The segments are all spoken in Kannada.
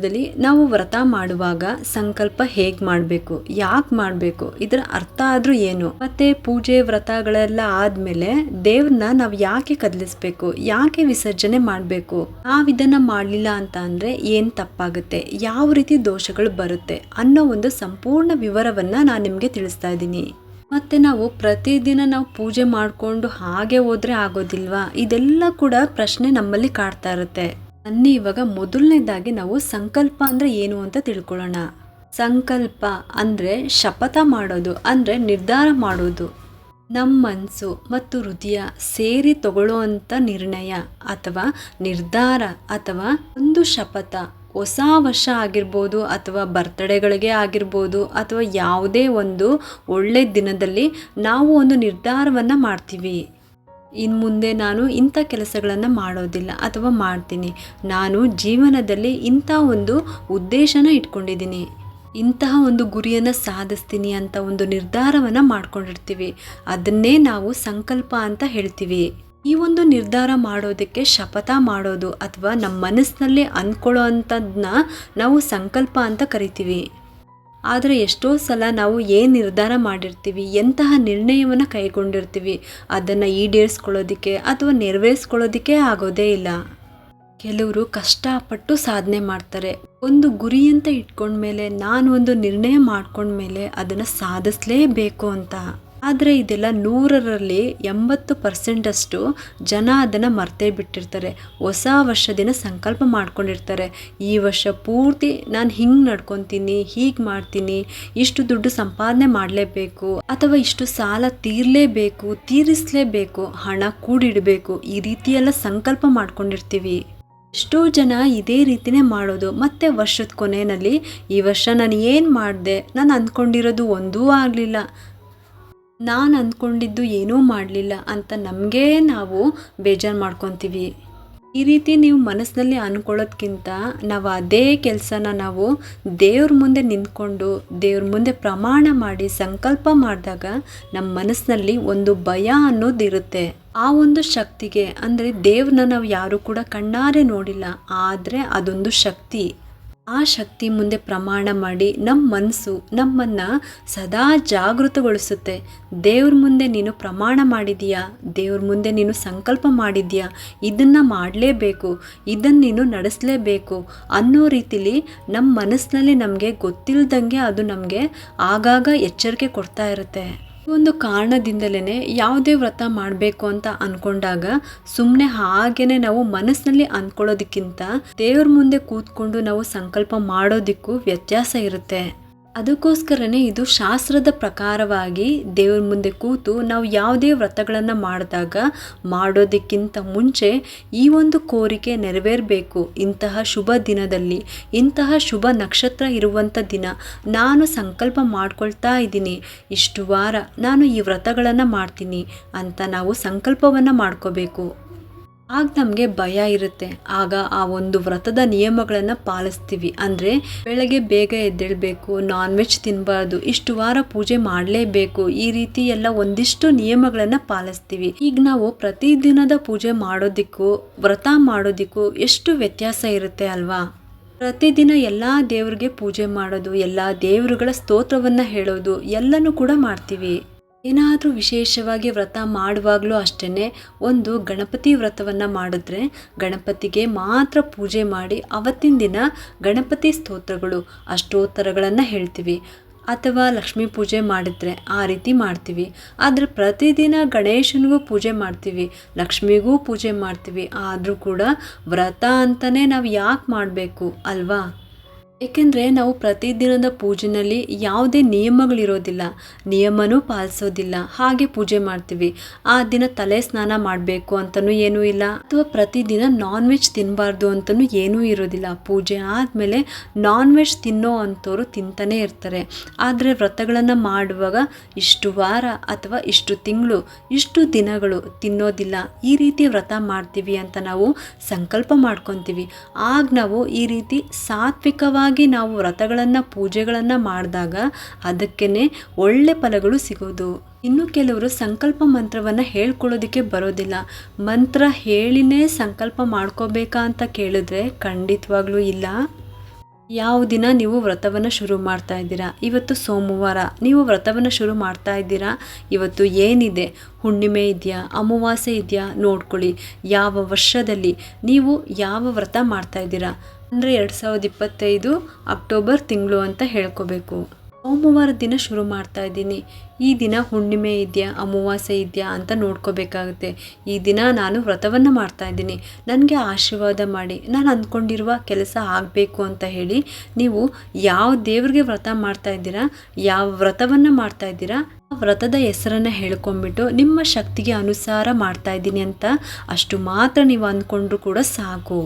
ವಿಡಿಯೋದಲ್ಲಿ ನಾವು ವ್ರತ ಮಾಡುವಾಗ ಸಂಕಲ್ಪ ಹೇಗೆ ಮಾಡಬೇಕು, ಯಾಕೆ ಮಾಡಬೇಕು, ಇದರ ಅರ್ಥ ಆದ್ರೂ ಏನು? ಮತ್ತೆ ಪೂಜೆ ವ್ರತಗಳೆಲ್ಲ ಆದ್ಮೇಲೆ ದೇವ್ರನ್ನ ನಾವು ಯಾಕೆ ಕದಲಿಸ್ಬೇಕು, ಯಾಕೆ ವಿಸರ್ಜನೆ ಮಾಡಬೇಕು ನಾವು ಇದನ್ನ ಮಾಡಲಿಲ್ಲ ಅಂತ ಅಂದ್ರೆ ಏನ್ ತಪ್ಪಾಗುತ್ತೆ, ಯಾವ ರೀತಿ ದೋಷಗಳು ಬರುತ್ತೆ ಅನ್ನೋ ಒಂದು ಸಂಪೂರ್ಣ ವಿವರವನ್ನ ನಾನು ನಿಮಗೆ ತಿಳಿಸ್ತಾ ಇದ್ದೀನಿ. ಮತ್ತೆ ನಾವು ಪ್ರತಿದಿನ ನಾವು ಪೂಜೆ ಮಾಡಿಕೊಂಡು ಹಾಗೆ ಹೋದ್ರೆ ಆಗೋದಿಲ್ವಾ? ಇದೆಲ್ಲ ಕೂಡ ಪ್ರಶ್ನೆ ನಮ್ಮಲ್ಲಿ ಕಾಡ್ತಾ ಇರುತ್ತೆ. ಅನ್ನಿ ಇವಾಗ ಮೊದಲನೇದಾಗಿ ನಾವು ಸಂಕಲ್ಪ ಅಂದ್ರೆ ಏನು ಅಂತ ತಿಳ್ಕೊಳ್ಳೋಣ. ಸಂಕಲ್ಪ ಅಂದ್ರೆ ಶಪಥ ಮಾಡೋದು, ಅಂದ್ರೆ ನಿರ್ಧಾರ ಮಾಡೋದು. ನಮ್ಮ ಮನಸ್ಸು ಮತ್ತು ಹೃದಯ ಸೇರಿ ತಗೊಳ್ಳೋವಂಥ ನಿರ್ಣಯ ಅಥವಾ ನಿರ್ಧಾರ ಅಥವಾ ಒಂದು ಶಪಥ. ಹೊಸ ವರ್ಷ ಆಗಿರ್ಬೋದು ಅಥವಾ ಬರ್ತ್ಡೇಗಳಿಗೆ ಆಗಿರ್ಬೋದು ಅಥವಾ ಯಾವುದೇ ಒಂದು ಒಳ್ಳೆ ದಿನದಲ್ಲಿ ನಾವು ಒಂದು ನಿರ್ಧಾರವನ್ನು ಮಾಡ್ತೀವಿ. ಇನ್ನು ಮುಂದೆ ನಾನು ಇಂಥ ಕೆಲಸಗಳನ್ನು ಮಾಡೋದಿಲ್ಲ ಅಥವಾ ಮಾಡ್ತೀನಿ. ನಾನು ಜೀವನದಲ್ಲಿ ಇಂಥ ಒಂದು ಉದ್ದೇಶನ ಇಟ್ಕೊಂಡಿದ್ದೀನಿ. ಇಂತಹ ಒಂದು ಗುರಿಯನ್ನು ಸಾಧಿಸ್ತೀನಿ ಅಂತ ಒಂದು ನಿರ್ಧಾರವನ್ನು ಮಾಡ್ಕೊಂಡಿರ್ತೀವಿ. ಅದನ್ನೇ ನಾವು ಸಂಕಲ್ಪ ಅಂತ ಹೇಳ್ತೀವಿ. ಈ ಒಂದು ನಿರ್ಧಾರ ಮಾಡೋದಕ್ಕೆ ಶಪಥ ಮಾಡೋದು ಅಥವಾ ನಮ್ಮ ಮನಸ್ಸಿನಲ್ಲಿ ಅಂದ್ಕೊಳ್ಳೋ ಅಂಥದ್ದನ್ನ ನಾವು ಸಂಕಲ್ಪ ಅಂತ ಕರಿತೀವಿ. ಆದರೆ ಎಷ್ಟೋ ಸಲ ನಾವು ಏನು ನಿರ್ಧಾರ ಮಾಡಿರ್ತೀವಿ, ಎಂತಹ ನಿರ್ಣಯವನ್ನು ಕೈಗೊಂಡಿರ್ತೀವಿ, ಅದನ್ನು ಈಡೇರಿಸ್ಕೊಳ್ಳೋದಕ್ಕೆ ಅಥವಾ ನೆರವೇರಿಸ್ಕೊಳ್ಳೋದಕ್ಕೆ ಆಗೋದೇ ಇಲ್ಲ. ಕೆಲವರು ಕಷ್ಟಪಟ್ಟು ಸಾಧನೆ ಮಾಡ್ತಾರೆ. ಒಂದು ಗುರಿ ಅಂತ ಇಟ್ಕೊಂಡ್ಮೇಲೆ, ನಾನು ಒಂದು ನಿರ್ಣಯ ಮಾಡ್ಕೊಂಡ್ಮೇಲೆ ಅದನ್ನು ಸಾಧಿಸಲೇಬೇಕು ಅಂತ. ಆದರೆ ಇದೆಲ್ಲ ನೂರರಲ್ಲಿ ಎಂಬತ್ತು ಪರ್ಸೆಂಟಷ್ಟು ಜನ ಅದನ್ನು ಮರ್ತೇ ಬಿಟ್ಟಿರ್ತಾರೆ. ಹೊಸ ವರ್ಷದಿನ ಸಂಕಲ್ಪ ಮಾಡ್ಕೊಂಡಿರ್ತಾರೆ. ಈ ವರ್ಷ ಪೂರ್ತಿ ನಾನು ಹಿಂಗೆ ನಡ್ಕೊತೀನಿ, ಹೀಗೆ ಮಾಡ್ತೀನಿ, ಇಷ್ಟು ದುಡ್ಡು ಸಂಪಾದನೆ ಮಾಡಲೇಬೇಕು, ಅಥವಾ ಇಷ್ಟು ಸಾಲ ತೀರಲೇಬೇಕು, ತೀರಿಸಲೇಬೇಕು, ಹಣ ಕೂಡಿಡಬೇಕು, ಈ ರೀತಿಯೆಲ್ಲ ಸಂಕಲ್ಪ ಮಾಡ್ಕೊಂಡಿರ್ತೀವಿ. ಎಷ್ಟೋ ಜನ ಇದೇ ರೀತಿನೇ ಮಾಡೋದು. ಮತ್ತೆ ವರ್ಷದ ಕೊನೆಯಲ್ಲಿ ಈ ವರ್ಷ ನಾನು ಏನು ಮಾಡಿದೆ? ನಾನು ಅಂದ್ಕೊಂಡಿರೋದು ಒಂದೂ ಆಗಲಿಲ್ಲ. ನಾನು ಅಂದ್ಕೊಂಡಿದ್ದು ಏನೂ ಮಾಡಲಿಲ್ಲ ಅಂತ ನಮಗೇ ನಾವು ಬೇಜಾರು ಮಾಡ್ಕೊತೀವಿ. ಈ ರೀತಿ ನೀವು ಮನಸ್ಸಿನಲ್ಲಿ ಅಂದ್ಕೊಳ್ಳೋದ್ಕಿಂತ ನಾವು ಅದೇ ಕೆಲಸನ ನಾವು ದೇವ್ರ ಮುಂದೆ ನಿಂತ್ಕೊಂಡು ದೇವ್ರ ಮುಂದೆ ಪ್ರಮಾಣ ಮಾಡಿ ಸಂಕಲ್ಪ ಮಾಡಿದಾಗ ನಮ್ಮ ಮನಸ್ಸಿನಲ್ಲಿ ಒಂದು ಭಯ ಅನ್ನೋದಿರುತ್ತೆ ಆ ಒಂದು ಶಕ್ತಿಗೆ ಅಂದರೆ ದೇವ್ರನ್ನ ನಾವು ಯಾರೂ ಕೂಡ ಕಣ್ಣಾರೆ ನೋಡಿಲ್ಲ, ಆದರೆ ಅದೊಂದು ಶಕ್ತಿ. ಆ ಶಕ್ತಿ ಮುಂದೆ ಪ್ರಮಾಣ ಮಾಡಿ ನಮ್ಮ ಮನಸ್ಸು ನಮ್ಮನ್ನು ಸದಾ ಜಾಗೃತಗೊಳಿಸುತ್ತೆ. ದೇವ್ರ ಮುಂದೆ ನೀನು ಪ್ರಮಾಣ ಮಾಡಿದೀಯಾ? ದೇವ್ರ ಮುಂದೆ ನೀನು ಸಂಕಲ್ಪ ಮಾಡಿದ್ಯಾ? ಇದನ್ನು ಮಾಡಲೇಬೇಕು ಇದನ್ನು ನೀನು ನಡೆಸಲೇಬೇಕು ಅನ್ನೋ ರೀತಿಲಿ ನಮ್ಮ ಮನಸ್ಸಿನಲ್ಲಿ ನಮಗೆ ಗೊತ್ತಿಲ್ಲದಂಗೆ ಅದು ನಮಗೆ ಆಗಾಗ ಎಚ್ಚರಿಕೆ ಕೊಡ್ತಾ ಇರುತ್ತೆ. ಒಂದು ಕಾರಣದಿಂದಲೇ ಯಾವುದೇ ವ್ರತ ಮಾಡಬೇಕು ಅಂತ ಅಂದ್ಕೊಂಡಾಗ ಸುಮ್ಮನೆ ಹಾಗೇನೆ ನಾವು ಮನಸ್ಸಿನಲ್ಲಿ ಅಂದ್ಕೊಳ್ಳೋದಕ್ಕಿಂತ ದೇವ್ರ ಮುಂದೆ ಕೂತ್ಕೊಂಡು ನಾವು ಸಂಕಲ್ಪ ಮಾಡೋದಕ್ಕೂ ವ್ಯತ್ಯಾಸ ಇರುತ್ತೆ. ಅದಕ್ಕೋಸ್ಕರನೇ ಇದು ಶಾಸ್ತ್ರದ ಪ್ರಕಾರವಾಗಿ ದೇವ್ರ ಮುಂದೆ ಕೂತು ನಾವು ಯಾವುದೇ ವ್ರತಗಳನ್ನು ಮಾಡಿದಾಗ, ಮಾಡೋದಕ್ಕಿಂತ ಮುಂಚೆ ಈ ಒಂದು ಕೋರಿಕೆ ನೆರವೇರಬೇಕು. ಇಂತಹ ಶುಭ ದಿನದಲ್ಲಿ, ಇಂತಹ ಶುಭ ನಕ್ಷತ್ರ ಇರುವಂಥ ದಿನ ನಾನು ಸಂಕಲ್ಪ ಮಾಡ್ಕೊಳ್ತಾ ಇದ್ದೀನಿ. ಇಷ್ಟು ವಾರ ನಾನು ಈ ವ್ರತಗಳನ್ನು ಮಾಡ್ತೀನಿ ಅಂತ ನಾವು ಸಂಕಲ್ಪವನ್ನು ಮಾಡ್ಕೋಬೇಕು. ಆಗ ನಮಗೆ ಭಯ ಇರುತ್ತೆ. ಆಗ ಆ ಒಂದು ವ್ರತದ ನಿಯಮಗಳನ್ನು ಪಾಲಿಸ್ತೀವಿ. ಅಂದರೆ ಬೆಳಗ್ಗೆ ಬೇಗ ಎದ್ದೇಳಬೇಕು ನಾನ್ ವೆಜ್ ತಿನ್ನಬಾರ್ದು ಇಷ್ಟು ವಾರ ಪೂಜೆ ಮಾಡಲೇಬೇಕು, ಈ ರೀತಿ ಎಲ್ಲ ಒಂದಿಷ್ಟು ನಿಯಮಗಳನ್ನು ಪಾಲಿಸ್ತೀವಿ. ಈಗ ನಾವು ಪ್ರತಿದಿನದ ಪೂಜೆ ಮಾಡೋದಕ್ಕೂ, ವ್ರತ ಮಾಡೋದಕ್ಕೂ ಎಷ್ಟು ವ್ಯತ್ಯಾಸ ಇರುತ್ತೆ ಅಲ್ವಾ? ಪ್ರತಿದಿನ ಎಲ್ಲ ದೇವರಿಗೆ ಪೂಜೆ ಮಾಡೋದು, ಎಲ್ಲ ದೇವರುಗಳ ಸ್ತೋತ್ರವನ್ನು ಹೇಳೋದು ಎಲ್ಲನೂ ಕೂಡ ಮಾಡ್ತೀವಿ. ಏನಾದರೂ ವಿಶೇಷವಾಗಿ ವ್ರತ ಮಾಡುವಾಗಲೂ ಅಷ್ಟೇ ಒಂದು ಗಣಪತಿ ವ್ರತವನ್ನು ಮಾಡಿದ್ರೆ ಗಣಪತಿಗೆ ಮಾತ್ರ ಪೂಜೆ ಮಾಡಿ ಅವತ್ತಿನ ದಿನ ಗಣಪತಿ ಸ್ತೋತ್ರಗಳು, ಅಷ್ಟೋತ್ತರಗಳನ್ನು ಹೇಳ್ತೀವಿ. ಅಥವಾ ಲಕ್ಷ್ಮೀ ಪೂಜೆ ಮಾಡಿದರೆ ಆ ರೀತಿ ಮಾಡ್ತೀವಿ. ಆದರೆ ಪ್ರತಿದಿನ ಗಣೇಶನಿಗೂ ಪೂಜೆ ಮಾಡ್ತೀವಿ, ಲಕ್ಷ್ಮಿಗೂ ಪೂಜೆ ಮಾಡ್ತೀವಿ. ಆದರೂ ಕೂಡ ವ್ರತ ಅಂತಲೇ ನಾವು ಯಾಕೆ ಮಾಡಬೇಕು ಅಲ್ವಾ? ಏಕೆಂದರೆ ನಾವು ಪ್ರತಿದಿನದ ಪೂಜೆಯಲ್ಲಿ ಯಾವುದೇ ನಿಯಮಗಳಿರೋದಿಲ್ಲ. ನಿಯಮನೂ ಪಾಲಿಸೋದಿಲ್ಲ. ಹಾಗೆ ಪೂಜೆ ಮಾಡ್ತೀವಿ. ಆ ದಿನ ತಲೆ ಸ್ನಾನ ಮಾಡಬೇಕು ಅಂತಲೂ ಏನೂ ಇಲ್ಲ. ಅಥವಾ ಪ್ರತಿದಿನ ನಾನ್ ವೆಜ್ ತಿನ್ನಬಾರ್ದು ಅಂತಲೂ ಏನೂ ಇರೋದಿಲ್ಲ. ಪೂಜೆ ಆದಮೇಲೆ ನಾನ್ ವೆಜ್ ತಿನ್ನೋ ಅಂಥವ್ರು ತಿಂತಾನೆ ಇರ್ತಾರೆ. ಆದರೆ ವ್ರತಗಳನ್ನು ಮಾಡುವಾಗ ಇಷ್ಟು ವಾರ ಅಥವಾ ಇಷ್ಟು ತಿಂಗಳು, ಇಷ್ಟು ದಿನಗಳು ತಿನ್ನೋದಿಲ್ಲ. ಈ ರೀತಿ ವ್ರತ ಮಾಡ್ತೀವಿ ಅಂತ ನಾವು ಸಂಕಲ್ಪ ಮಾಡ್ಕೊತೀವಿ. ಆಗ ನಾವು ಈ ರೀತಿ ಸಾತ್ವಿಕವಾಗಿ ನಾವು ವ್ರತಗಳನ್ನು, ಪೂಜೆಗಳನ್ನು ಮಾಡಿದಾಗ ಅದಕ್ಕೇ ಒಳ್ಳೆ ಫಲಗಳು ಸಿಗೋದು. ಇನ್ನು ಕೆಲವರು ಸಂಕಲ್ಪ ಮಂತ್ರವನ್ನು ಹೇಳ್ಕೊಳ್ಳೋದಕ್ಕೆ ಬರೋದಿಲ್ಲ. ಮಂತ್ರ ಹೇಳಿನೇ ಸಂಕಲ್ಪ ಮಾಡ್ಕೋಬೇಕಾ ಅಂತ ಕೇಳಿದ್ರೆ ಖಂಡಿತವಾಗ್ಲೂ ಇಲ್ಲ. ಯಾವ ದಿನ ನೀವು ವ್ರತವನ್ನು ಶುರು ಮಾಡ್ತಾ ಇದ್ದೀರಾ? ಇವತ್ತು ಸೋಮವಾರ. ನೀವು ವ್ರತವನ್ನು ಶುರು ಮಾಡ್ತಾ ಇದ್ದೀರಾ? ಇವತ್ತು ಏನಿದೆ? ಹುಣ್ಣಿಮೆ ಇದೆಯಾ? ಅಮಾವಾಸ್ಯೆ ಇದೆಯಾ? ನೋಡ್ಕೊಳ್ಳಿ. ಯಾವ ವರ್ಷದಲ್ಲಿ ನೀವು ಯಾವ ವ್ರತ ಮಾಡ್ತಾ ಇದ್ದೀರಾ? ಅಂದರೆ ಎರಡು ಸಾವಿರದ ಇಪ್ಪತ್ತೈದು ಅಕ್ಟೋಬರ್ ತಿಂಗಳು ಅಂತ ಹೇಳ್ಕೋಬೇಕು. ಸೋಮವಾರ ದಿನ ಶುರು ಮಾಡ್ತಾ ಇದ್ದೀನಿ. ಈ ದಿನ ಹುಣ್ಣಿಮೆ ಇದೆಯಾ, ಅಮಾವಾಸ್ಯೆ ಇದೆಯಾ ಅಂತ ನೋಡ್ಕೋಬೇಕಾಗುತ್ತೆ. ಈ ದಿನ ನಾನು ವ್ರತವನ್ನು ಮಾಡ್ತಾ ಇದ್ದೀನಿ. ನನಗೆ ಆಶೀರ್ವಾದ ಮಾಡಿ. ನಾನು ಅಂದ್ಕೊಂಡಿರುವ ಕೆಲಸ ಆಗಬೇಕು ಅಂತ ಹೇಳಿ ನೀವು ಯಾವ ದೇವರಿಗೆ ವ್ರತ ಮಾಡ್ತಾ ಇದ್ದೀರಾ, ಯಾವ ವ್ರತವನ್ನು ಮಾಡ್ತಾ ಇದ್ದೀರಾ, ಆ ವ್ರತದ ಹೆಸರನ್ನು ಹೇಳ್ಕೊಂಬಿಟ್ಟು ನಿಮ್ಮ ಶಕ್ತಿಗೆ ಅನುಸಾರ ಮಾಡ್ತಾ ಇದ್ದೀನಿ ಅಂತ ಅಷ್ಟು ಮಾತ್ರ ನೀವು ಅಂದ್ಕೊಂಡ್ರೂ ಕೂಡ ಸಾಕು.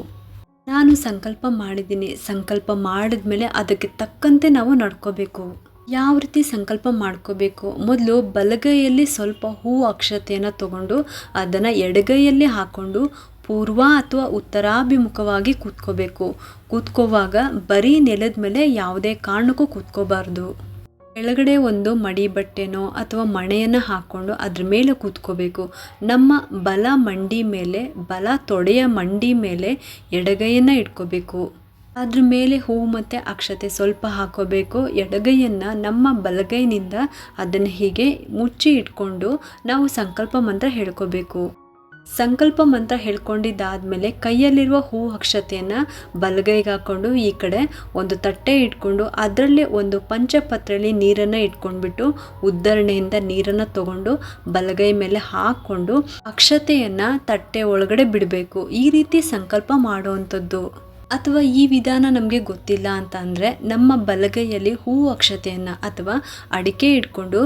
ನಾನು ಸಂಕಲ್ಪ ಮಾಡಿದ್ದೀನಿ. ಸಂಕಲ್ಪ ಮಾಡಿದ್ಮೇಲೆ ಅದಕ್ಕೆ ತಕ್ಕಂತೆ ನಾವು ನಡ್ಕೋಬೇಕು. ಯಾವ ರೀತಿ ಸಂಕಲ್ಪ ಮಾಡ್ಕೋಬೇಕು? ಮೊದಲು ಬಲಗೈಯಲ್ಲಿ ಸ್ವಲ್ಪ ಹೂ ಅಕ್ಷತೆಯನ್ನು ತಗೊಂಡು, ಅದನ್ನು ಎಡಗೈಯಲ್ಲಿ ಹಾಕ್ಕೊಂಡು ಪೂರ್ವ ಅಥವಾ ಉತ್ತರಾಭಿಮುಖವಾಗಿ ಕೂತ್ಕೋಬೇಕು. ಕೂತ್ಕೋವಾಗ ಬರೀ ನೆಲದ ಮೇಲೆ ಯಾವುದೇ ಕಾರಣಕ್ಕೂ ಕೂತ್ಕೋಬಾರ್ದು. ಕೆಳಗಡೆ ಒಂದು ಮಡಿ ಬಟ್ಟೆನೋ ಅಥವಾ ಮಣೆಯನ್ನು ಹಾಕ್ಕೊಂಡು ಅದ್ರ ಮೇಲೆ ಕೂತ್ಕೋಬೇಕು. ನಮ್ಮ ಬಲ ಮಂಡಿ ಮೇಲೆ, ಬಲ ತೊಡೆಯ ಮಂಡಿ ಮೇಲೆ ಎಡಗೈಯನ್ನು ಇಟ್ಕೋಬೇಕು. ಅದ್ರ ಮೇಲೆ ಹೂವು ಮತ್ತು ಅಕ್ಷತೆ ಸ್ವಲ್ಪ ಹಾಕೋಬೇಕು. ಎಡಗೈಯನ್ನು ನಮ್ಮ ಬಲಗೈನಿಂದ ಅದನ್ನು ಹೀಗೆ ಮುಚ್ಚಿ ಇಟ್ಕೊಂಡು ನಾವು ಸಂಕಲ್ಪ ಮಂತ್ರ ಹೇಳ್ಕೋಬೇಕು. ಸಂಕಲ್ಪ ಮಂತ್ರ ಹೇಳ್ಕೊಂಡಿದ್ದಾದ್ಮೇಲೆ ಕೈಯಲ್ಲಿರುವ ಹೂ ಅಕ್ಷತೆಯನ್ನು ಬಲಗೈಗೆ ಹಾಕ್ಕೊಂಡು ಈ ಕಡೆ ಒಂದು ತಟ್ಟೆ ಇಟ್ಕೊಂಡು ಅದರಲ್ಲಿ ಒಂದು ಪಂಚಪತ್ರೆಯಲ್ಲಿ ನೀರನ್ನು ಇಟ್ಕೊಂಡ್ಬಿಟ್ಟು ಉದ್ದರಣೆಯಿಂದ ನೀರನ್ನು ತಗೊಂಡು ಬಲಗೈ ಮೇಲೆ ಹಾಕ್ಕೊಂಡು ಅಕ್ಷತೆಯನ್ನು ತಟ್ಟೆ ಒಳಗಡೆ ಬಿಡಬೇಕು. ಈ ರೀತಿ ಸಂಕಲ್ಪ ಮಾಡುವಂಥದ್ದು. ಅಥವಾ ಈ ವಿಧಾನ ನಮಗೆ ಗೊತ್ತಿಲ್ಲ ಅಂತ ಅಂದರೆ ನಮ್ಮ ಬಲಗೈಯಲ್ಲಿ ಹೂ ಅಕ್ಷತೆಯನ್ನು ಅಥವಾ ಅಡಿಕೆ ಇಟ್ಕೊಂಡು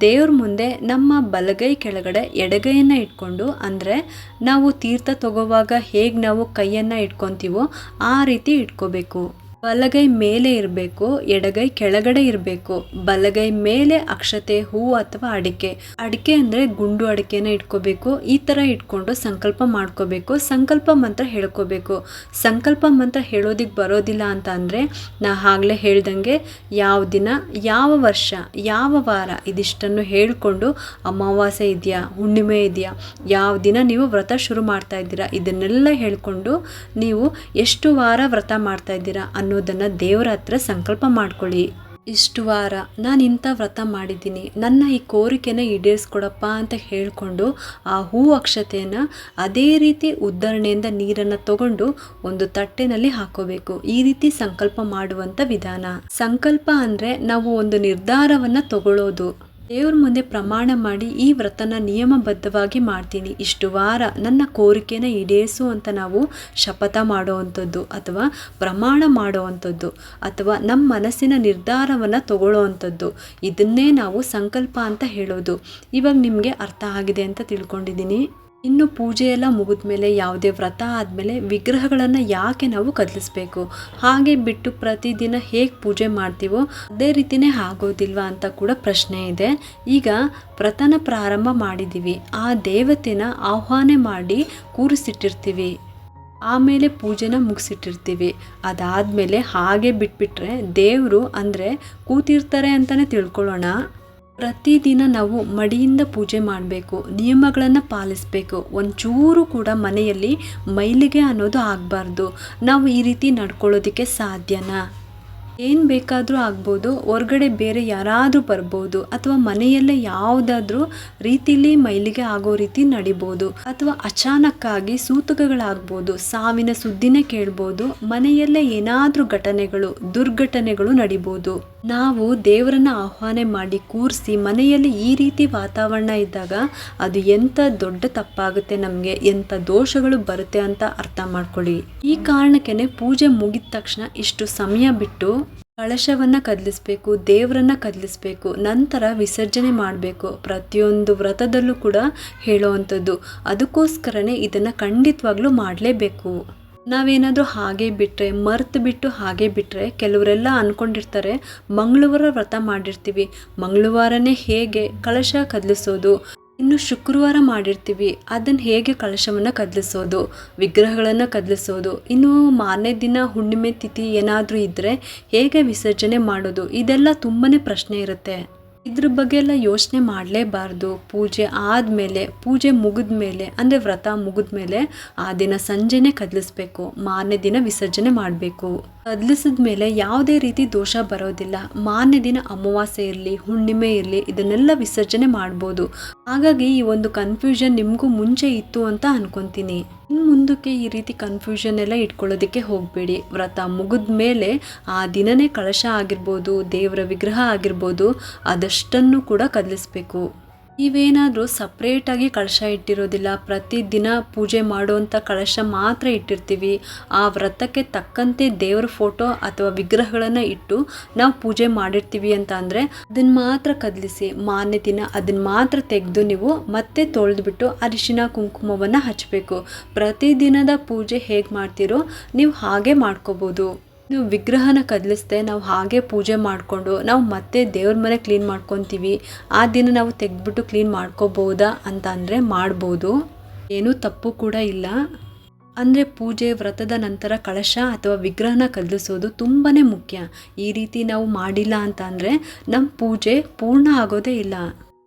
ದೇವ್ರ ಮುಂದೆ ನಮ್ಮ ಬಲಗೈ ಕೆಳಗಡೆ ಎಡಗೈಯನ್ನು ಇಟ್ಕೊಂಡು ಅಂದರೆ ನಾವು ತೀರ್ಥ ತಗೋವಾಗ ಹೇಗೆ ನಾವು ಕೈಯನ್ನು ಇಟ್ಕೊತೀವೋ ಆ ರೀತಿ ಇಟ್ಕೋಬೇಕು. ಬಲಗೈ ಮೇಲೆ ಇರಬೇಕು, ಎಡಗೈ ಕೆಳಗಡೆ ಇರಬೇಕು. ಬಲಗೈ ಮೇಲೆ ಅಕ್ಷತೆ, ಹೂ ಅಥವಾ ಅಡಿಕೆ. ಅಡಿಕೆ ಅಂದ್ರೆ ಗುಂಡು ಅಡಿಕೆನ ಇಟ್ಕೋಬೇಕು. ಈ ತರ ಇಟ್ಕೊಂಡು ಸಂಕಲ್ಪ ಮಾಡ್ಕೋಬೇಕು. ಸಂಕಲ್ಪ ಮಂತ್ರ ಹೇಳ್ಕೋಬೇಕು. ಸಂಕಲ್ಪ ಮಂತ್ರ ಹೇಳೋದಿಕ್ ಬರೋದಿಲ್ಲ ಅಂತ ಅಂದ್ರೆ ನಾ ಆಗ್ಲೇ ಹೇಳ್ದಂಗೆ ಯಾವ ದಿನ, ಯಾವ ವರ್ಷ, ಯಾವ ವಾರ ಇದಿಷ್ಟನ್ನು ಹೇಳ್ಕೊಂಡು ಅಮಾವಾಸ್ಯೆ ಇದೆಯಾ, ಹುಣ್ಣಿಮೆ ಇದೆಯಾ, ಯಾವ ದಿನ ನೀವು ವ್ರತ ಶುರು ಮಾಡ್ತಾ ಇದ್ದೀರಾ ಇದನ್ನೆಲ್ಲ ಹೇಳ್ಕೊಂಡು ನೀವು ಎಷ್ಟು ವಾರ ವ್ರತ ಮಾಡ್ತಾ ಇದ್ದೀರಾ ಅನ್ನೋದನ್ನು ದೇವರ ಹತ್ರ ಸಂಕಲ್ಪ ಮಾಡ್ಕೊಳ್ಳಿ. ಇಷ್ಟು ವಾರ ನಾನು ಇಂಥ ವ್ರತ ಮಾಡಿದ್ದೀನಿ. ನನ್ನ ಈ ಕೋರಿಕೆನ ಈಡೇರಿಸ್ಕೊಡಪ್ಪ ಅಂತ ಹೇಳಿಕೊಂಡು ಆ ಹೂ ಅಕ್ಷತೆಯನ್ನು ಅದೇ ರೀತಿ ಉದ್ದರಣೆಯಿಂದ ನೀರನ್ನು ತಗೊಂಡು ಒಂದು ತಟ್ಟೆನಲ್ಲಿ ಹಾಕೋಬೇಕು. ಈ ರೀತಿ ಸಂಕಲ್ಪ ಮಾಡುವಂಥ ವಿಧಾನ. ಸಂಕಲ್ಪ ಅಂದರೆ ನಾವು ಒಂದು ನಿರ್ಧಾರವನ್ನು ತಗೊಳ್ಳೋದು ದೇವ್ರ ಮುಂದೆ ಪ್ರಮಾಣ ಮಾಡಿ ಈ ವ್ರತನ ನಿಯಮಬದ್ಧವಾಗಿ ಮಾಡ್ತೀನಿ. ಇಷ್ಟು ವಾರ ನನ್ನ ಕೋರಿಕೆನ ಈಡೇರಿಸು ಅಂತ ನಾವು ಶಪಥ ಮಾಡುವಂಥದ್ದು ಅಥವಾ ಪ್ರಮಾಣ ಮಾಡುವಂಥದ್ದು ಅಥವಾ ನಮ್ಮ ಮನಸ್ಸಿನ ನಿರ್ಧಾರವನ್ನು ತಗೊಳ್ಳೋವಂಥದ್ದು. ಇದನ್ನೇ ನಾವು ಸಂಕಲ್ಪ ಅಂತ ಹೇಳೋದು. ಇವಾಗ ನಿಮಗೆ ಅರ್ಥ ಆಗಿದೆ ಅಂತ ತಿಳ್ಕೊಂಡಿದ್ದೀನಿ. ಇನ್ನು ಪೂಜೆ ಎಲ್ಲ ಮುಗಿದ ಮೇಲೆ ಯಾವುದೇ ವ್ರತ ಆದಮೇಲೆ ವಿಗ್ರಹಗಳನ್ನು ಯಾಕೆ ನಾವು ಕದಲಿಸ್ಬೇಕು? ಹಾಗೆ ಬಿಟ್ಟು ಪ್ರತಿದಿನ ಹೇಗೆ ಪೂಜೆ ಮಾಡ್ತೀವೋ ಅದೇ ರೀತಿನೇ ಆಗೋದಿಲ್ವಾ ಅಂತ ಕೂಡ ಪ್ರಶ್ನೆ ಇದೆ. ಈಗ ವ್ರತನ ಪ್ರಾರಂಭ ಮಾಡಿದ್ದೀವಿ ಆ ದೇವತೆನ ಆಹ್ವಾನ ಮಾಡಿ ಕೂರಿಸಿಟ್ಟಿರ್ತೀವಿ. ಆಮೇಲೆ ಪೂಜೆನ ಮುಗಿಸಿಟ್ಟಿರ್ತೀವಿ. ಅದಾದಮೇಲೆ ಹಾಗೆ ಬಿಟ್ಬಿಟ್ರೆ ದೇವರು ಅಂದರೆ ಕೂತಿರ್ತಾರೆ ಅಂತಲೇ ತಿಳ್ಕೊಳ್ಳೋಣ. ಪ್ರತಿದಿನ ನಾವು ಮಡಿಯಿಂದ ಪೂಜೆ ಮಾಡಬೇಕು, ನಿಯಮಗಳನ್ನು ಪಾಲಿಸಬೇಕು. ಒಂಚೂರು ಕೂಡ ಮನೆಯಲ್ಲಿ ಮೈಲಿಗೆ ಅನ್ನೋದು ಆಗಬಾರ್ದು. ನಾವು ಈ ರೀತಿ ನಡ್ಕೊಳ್ಳೋದಕ್ಕೆ ಸಾಧ್ಯನಾ? ಏನು ಬೇಕಾದರೂ ಆಗ್ಬೋದು, ಹೊರಗಡೆ ಬೇರೆ ಯಾರಾದರೂ ಬರ್ಬೋದು, ಅಥವಾ ಮನೆಯಲ್ಲೇ ಯಾವುದಾದ್ರೂ ರೀತಿಲಿ ಮೈಲಿಗೆ ಆಗೋ ರೀತಿ ನಡಿಬೋದು, ಅಥವಾ ಅಚಾನಕ್ಕಾಗಿ ಸೂತಕಗಳಾಗ್ಬೋದು, ಸಾವಿನ ಸುದ್ದಿನೇ ಕೇಳ್ಬೋದು, ಮನೆಯಲ್ಲೇ ಏನಾದರೂ ಘಟನೆಗಳು, ದುರ್ಘಟನೆಗಳು ನಡಿಬೋದು. ನಾವು ದೇವರನ್ನ ಆಹ್ವಾನ ಮಾಡಿ ಕೂರಿಸಿ ಮನೆಯಲ್ಲಿ ಈ ರೀತಿ ವಾತಾವರಣ ಇದ್ದಾಗ ಅದು ಎಂಥ ದೊಡ್ಡ ತಪ್ಪಾಗುತ್ತೆ ನಮಗೆ ಎಂಥ ದೋಷಗಳು ಬರುತ್ತೆ ಅಂತ ಅರ್ಥ ಮಾಡ್ಕೊಳ್ಳಿ. ಈ ಕಾರಣಕ್ಕೆ ಪೂಜೆ ಮುಗಿದ ತಕ್ಷಣ ಇಷ್ಟು ಸಮಯ ಬಿಟ್ಟು ಕಳಶವನ್ನು ಕದಲಿಸ್ಬೇಕು, ದೇವರನ್ನ ಕದಲಿಸ್ಬೇಕು, ನಂತರ ವಿಸರ್ಜನೆ ಮಾಡಬೇಕು. ಪ್ರತಿಯೊಂದು ವ್ರತದಲ್ಲೂ ಕೂಡ ಹೇಳುವಂಥದ್ದು ಅದಕ್ಕೋಸ್ಕರನೇ ಇದನ್ನು ಖಂಡಿತವಾಗ್ಲೂ ಮಾಡಲೇಬೇಕು. ನಾವೇನಾದರೂ ಹಾಗೆ ಬಿಟ್ಟರೆ ಮರ್ತು ಬಿಟ್ಟು ಹಾಗೆ ಬಿಟ್ಟರೆ ಕೆಲವರೆಲ್ಲ ಅಂದ್ಕೊಂಡಿರ್ತಾರೆ ಮಂಗಳವಾರ ವ್ರತ ಮಾಡಿರ್ತೀವಿ. ಮಂಗಳವಾರನೇ ಹೇಗೆ ಕಳಶ ಕದಲಿಸೋದು? ಇನ್ನು ಶುಕ್ರವಾರ ಮಾಡಿರ್ತೀವಿ. ಅದನ್ನು ಹೇಗೆ ಕಳಶವನ್ನು ಕದಲಿಸೋದು? ವಿಗ್ರಹಗಳನ್ನು ಕದಲಿಸೋದು? ಇನ್ನು ಮಾರನೇ ದಿನ ಹುಣ್ಣಿಮೆ ತಿಥಿ ಏನಾದರೂ ಇದ್ದರೆ ಹೇಗೆ ವಿಸರ್ಜನೆ ಮಾಡೋದು? ಇದೆಲ್ಲ ತುಂಬಾ ಪ್ರಶ್ನೆ ಇರುತ್ತೆ. ಇದ್ರ ಬಗ್ಗೆ ಎಲ್ಲ ಯೋಚನೆ ಮಾಡಲೇಬಾರ್ದು. ಪೂಜೆ ಆದಮೇಲೆ, ಪೂಜೆ ಮುಗಿದ ಮೇಲೆ ಅಂದರೆ ವ್ರತ ಮುಗಿದ ಮೇಲೆ ಆ ದಿನ ಸಂಜೆನೇ ಕದಲಿಸ್ಬೇಕು. ಮಾರನೇ ದಿನ ವಿಸರ್ಜನೆ ಮಾಡಬೇಕು. ಕದಲಿಸಿದ ಮೇಲೆ ಯಾವುದೇ ರೀತಿ ದೋಷ ಬರೋದಿಲ್ಲ. ಮಾನ್ಯ ದಿನ ಅಮಾವಾಸ್ಯೆ ಇರಲಿ, ಹುಣ್ಣಿಮೆ ಇರಲಿ, ಇದನ್ನೆಲ್ಲ ವಿಸರ್ಜನೆ ಮಾಡ್ಬೋದು. ಹಾಗಾಗಿ ಈ ಒಂದು ಕನ್ಫ್ಯೂಷನ್ ನಿಮಗೂ ಮುಂಚೆ ಇತ್ತು ಅಂತ ಅನ್ಕೊಂತೀನಿ. ಇನ್ನು ಮುಂದಕ್ಕೆ ಈ ರೀತಿ ಕನ್ಫ್ಯೂಷನ್ ಎಲ್ಲ ಇಟ್ಕೊಳ್ಳೋದಕ್ಕೆ ಹೋಗಬೇಡಿ. ವ್ರತ ಮುಗಿದ ಮೇಲೆ ಆ ದಿನನೇ ಕಳಶ ಆಗಿರ್ಬೋದು, ದೇವರ ವಿಗ್ರಹ ಆಗಿರ್ಬೋದು, ಅದಷ್ಟನ್ನು ಕೂಡ ಕದಲಿಸ್ಬೇಕು. ನೀವೇನಾದರೂ ಸಪ್ರೇಟಾಗಿ ಕಳಶ ಇಟ್ಟಿರೋದಿಲ್ಲ ಪ್ರತಿದಿನ ಪೂಜೆ ಮಾಡುವಂಥ ಕಳಶ ಮಾತ್ರ ಇಟ್ಟಿರ್ತೀವಿ. ಆ ವ್ರತಕ್ಕೆ ತಕ್ಕಂತೆ ದೇವರ ಫೋಟೋ ಅಥವಾ ವಿಗ್ರಹಗಳನ್ನು ಇಟ್ಟು ನಾವು ಪೂಜೆ ಮಾಡಿರ್ತೀವಿ ಅಂತ ಅಂದರೆ ಅದನ್ನು ಮಾತ್ರ ಕದಲಿಸಿ, ಮಾನ್ಯ ದಿನ ಅದನ್ನು ಮಾತ್ರ ತೆಗೆದು ನೀವು ಮತ್ತೆ ತೊಳೆದ್ಬಿಟ್ಟು ಅರಿಶಿನ, ಕುಂಕುಮವನ್ನು ಹಚ್ಚಬೇಕು ಪ್ರತಿದಿನದ ಪೂಜೆ ಹೇಗೆ ಮಾಡ್ತೀರೋ ನೀವು ಹಾಗೆ ಮಾಡ್ಕೋಬೋದು. ನೀವು ವಿಗ್ರಹನ ಕದಲಿಸ್ದೆ ನಾವು ಹಾಗೆ ಪೂಜೆ ಮಾಡಿಕೊಂಡು ನಾವು ಮತ್ತೆ ದೇವ್ರ ಮನೆ ಕ್ಲೀನ್ ಮಾಡ್ಕೊತೀವಿ. ಆ ದಿನ ನಾವು ತೆಗೆದ್ಬಿಟ್ಟು ಕ್ಲೀನ್ ಮಾಡ್ಕೋಬೋದಾ ಅಂತ ಅಂದರೆ ಮಾಡ್ಬೋದು. ಏನೂ ತಪ್ಪು ಕೂಡ ಇಲ್ಲ. ಅಂದರೆ ಪೂಜೆ ವ್ರತದ ನಂತರ ಕಳಶ ಅಥವಾ ವಿಗ್ರಹನ ಕದಲಿಸೋದು ತುಂಬಾ ಮುಖ್ಯ. ಈ ರೀತಿ ನಾವು ಮಾಡಿಲ್ಲ ಅಂತ ಅಂದರೆ ನಮ್ಮ ಪೂಜೆ ಪೂರ್ಣ ಆಗೋದೇ ಇಲ್ಲ.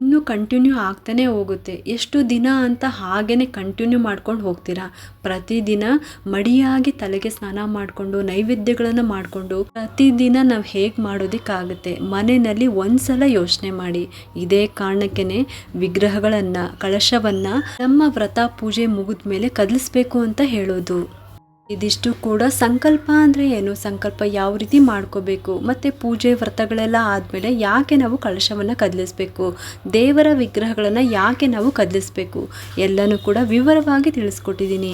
ಇನ್ನೂ ಕಂಟಿನ್ಯೂ ಆಗ್ತಾನೆ ಹೋಗುತ್ತೆ. ಎಷ್ಟು ದಿನ ಅಂತ ಹಾಗೇ ಕಂಟಿನ್ಯೂ ಮಾಡ್ಕೊಂಡು ಹೋಗ್ತೀರಾ? ಪ್ರತಿದಿನ ಮಡಿಯಾಗಿ ತಲೆಗೆ ಸ್ನಾನ ಮಾಡಿಕೊಂಡು, ನೈವೇದ್ಯಗಳನ್ನು ಮಾಡಿಕೊಂಡು, ಪ್ರತಿದಿನ ನಾವು ಹೇಗೆ ಮಾಡೋದಕ್ಕಾಗುತ್ತೆ? ಮನೆಯಲ್ಲಿ ಒಂದ್ಸಲ ಯೋಚನೆ ಮಾಡಿ. ಇದೇ ಕಾರಣಕ್ಕೇ ವಿಗ್ರಹಗಳನ್ನು, ಕಳಶವನ್ನು ನಮ್ಮ ವ್ರತ ಪೂಜೆ ಮುಗಿದ ಮೇಲೆ ಕದಲಿಸ್ಬೇಕು ಅಂತ ಹೇಳೋದು. ಇದಿಷ್ಟು ಕೂಡ ಸಂಕಲ್ಪ ಅಂದರೆ ಏನು? ಸಂಕಲ್ಪ ಯಾವ ರೀತಿ ಮಾಡ್ಕೋಬೇಕು? ಮತ್ತು ಪೂಜೆ ವ್ರತಗಳೆಲ್ಲ ಆದಮೇಲೆ ಯಾಕೆ ನಾವು ಕಳಶವನ್ನು ಕದಲಿಸ್ಬೇಕು? ದೇವರ ವಿಗ್ರಹಗಳನ್ನು ಯಾಕೆ ನಾವು ಕದಲಿಸ್ಬೇಕು? ಎಲ್ಲನೂ ಕೂಡ ವಿವರವಾಗಿ ತಿಳಿಸ್ಕೊಟ್ಟಿದ್ದೀನಿ.